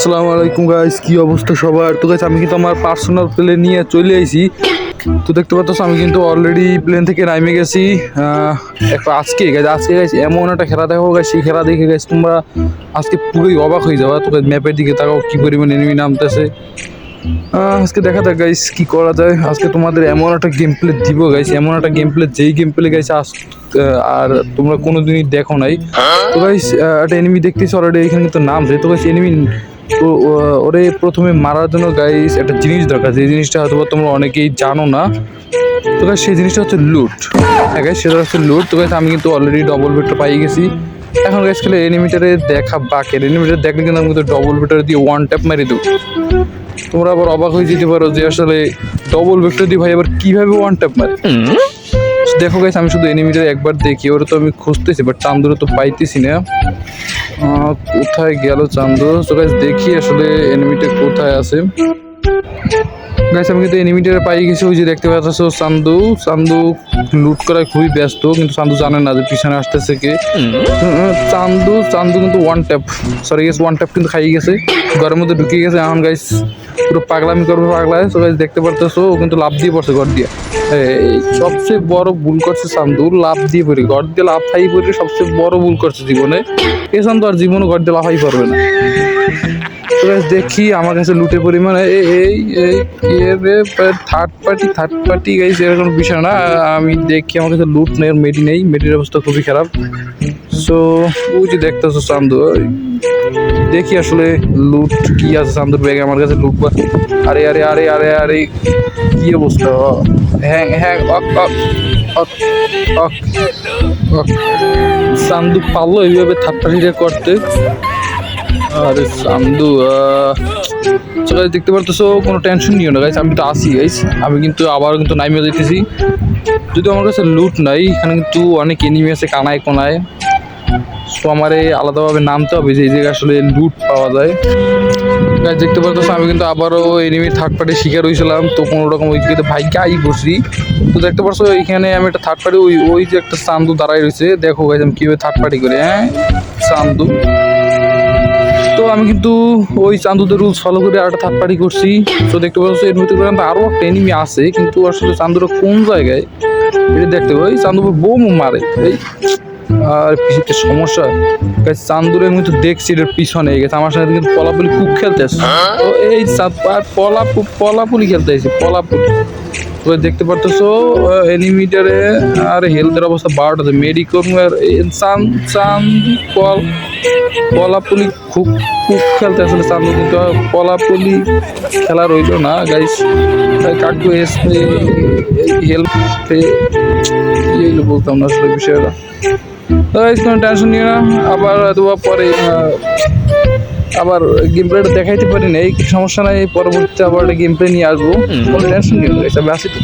আসসালামু আলাইকুম গাইস কি অবস্থা সবার? তো গাইস আমি কিন্তু আমার পার্সোনাল প্লেন নিয়ে চলে আইছি। তো দেখতে পাচ্ছ, আমি কিন্তু অলরেডি প্লেন থেকে নামে গেছি। একটা আজকে গাইস আজকে গাইস এমন একটা খেলা দেখো সেই খেলা দেখে গাইস তোমরা আজকে পুরোই অবাক হয়ে যাবে। তো ম্যাপের দিকে তাকাও, কি পরিমাণ এনিমি নামতেছে। আজকে দেখা যাক গাইস কি করা যায়। আজকে তোমাদের এমন একটা গেম প্লে দিব গাইস এমন একটা গেম প্লে যেই গেম প্লে গাইস আজ আর তোমরা কোনোদিনই দেখো নাই। তো গাইস একটা এনিমি দেখতেছি অলরেডি এখানে কিন্তু নাম যে তো গাইস এনিমি তো ওরে প্রথমে মারার জন্য গাইস একটা জিনিস দরকার, যে জিনিসটা হয়তো তোমরা অনেকেই জানো না। তো গাইস সেই জিনিসটা হচ্ছে লুট হ্যাঁ গাইস সেটা হচ্ছে লুট তো গাইস আমি কিন্তু অলরেডি ডবল বেডটা পাই গেছি। এখন গাইস খেলে এনিমিটারে দেখা বাকি। এনিমিটার দেখলে কিন্তু আমি কিন্তু ডবল বেটার দিয়ে ওয়ান ট্যাপ মারি দেবো। তোমরা আবার অবাক হয়ে যেতে পারো যে আসলে ডবল ভেক্টর দিয়ে ভাই আবার কীভাবে ওয়ান ট্যাপ মারে? দেখো গাইস আমি শুধু এনিমিটার একবার দেখি, ওরা তো আমি খুঁজতেছি বাট চান্দুরে তো পাইতেছি না। কোথায় গেল চান্দু? তো দেখি আসলে এনিমিটা কোথায় আছে। গাইস আমি কিন্তু এনিমিটারে পাই গেছি ওই যে দেখতে পাচ্ছ চান্দু চান্দু লুট করায় খুবই ব্যস্ত কিন্তু চান্দু জানে না যে পিছনে আসতেছে কে। চান্দু চান্দু কিন্তু ওয়ান ট্যাপ সরি গেছে ওয়ান ট্যাপ কিন্তু খাই গেছে ঘরের মধ্যে ঢুকে গেছে। এখন গাইস পুরো পাগলামি করবে পাগলায়। তো গাইস দেখতে পারতেছো ও কিন্তু লাভ দিয়ে পড়ছে ঘর দিয়ে। এই সবচেয়ে বড় ভুল করছে চান্দু লাভ দিয়ে পড়ে। ঘর দিয়ে লাভ খাই পড়ে সবচেয়ে বড় ভুল করছে জীবনে। এ চান্দু আর জীবনে ঘর দিয়ে লাফাই পারবে না। তো দেখি, আমার কাছে লুটের পরিমাণ এই এই এই third party third party guys এরকম বিষয় না। আমি দেখি, আমার কাছে লুট নেই, মেডি নেই, মেডির অবস্থা খুবই খারাপ। সো ওই যে দেখতেছো চান্দু দেখি আসলে লুট কি আছে চান্দুর ব্যাগে, আমার কাছে লুট বা আরে আরে আরে আরে আরে, কি অবস্থা? হ্যাং হ্যাং, অক অক অক অক অক। চান্দু পারল এইভাবে থার্ড পার্টিটা করতে। আরে সামদু guys, দেখতে পারতেছো কোনো টেনশন নিও না গাইস আমি তো আসি গাইস আমি কিন্তু আবার কিন্তু নামিয়ে যেতেছি যদি আমার কাছে লুট নাই এখানে কিন্তু অনেক এনিমি আছে কানায় কোনায়। তো আমার এই আলাদাভাবে নামতে হবে যে এই জায়গায় আসলে লুট পাওয়া যায়। গাইস দেখতে পারতেছো আমি কিন্তু আবারও এনিমি থার্ড পার্টি শিকার হয়েছিলাম তো কোনো রকম ওই জায়গাতে ভাইকে আই বসি। তো দেখতে পারছ এখানে আমি একটা থার্ড পার্টি ওই ওই যে একটা চান্দু দাঁড়াই রয়েছে। দেখো গাইস আমি কীভাবে থার্ড পার্টি করি হ্যাঁ? চান্দু আমি কিন্তু ওই চান্দুদের রুলস ফলো করে আরেকটা থার্ড পার্টি করছি। তো দেখতে পাচ্ছ এর ভিতরে কিন্তু আরও একটা এনিমি আছে কিন্তু আসলে চান্দুরা কোন জায়গায়? এটা দেখতে পাই চান্দু বোম মারে। এই আর পিছিয়ে সমস্যা। গাইস চান্দুরে আমি তো দেখছি এটার পিছনে গেছে। আমার সাথে কিন্তু পলাপুলি খুব খেলতে আসছে। তো এই আর পলাপু পলাপুলি খেলতে আসছে পলাপুলি। তো দেখতে পারতেছো এনিমিটারে আর হেলথের অবস্থা বারোটাতে মেডিকম আর চান চান পল পলাপুলি খুব খুব খেলতে আসলে চান্দু কিন্তু আর পলাপুলি খেলা রইল না গাইস কাকু এসে হেল্প কি হইল বলতাম না আসলে বিষয়টা। তো গাইস কোনো টেনশন নিও না। আবার হয়তো বা পরে আবার গেম প্লেটা দেখাইতে পারি না এই সমস্যা নাই পরবর্তীতে আবার একটা গেম প্লে নিয়ে আসব। কোনো টেনশন কিন্তু এটা আসি তো।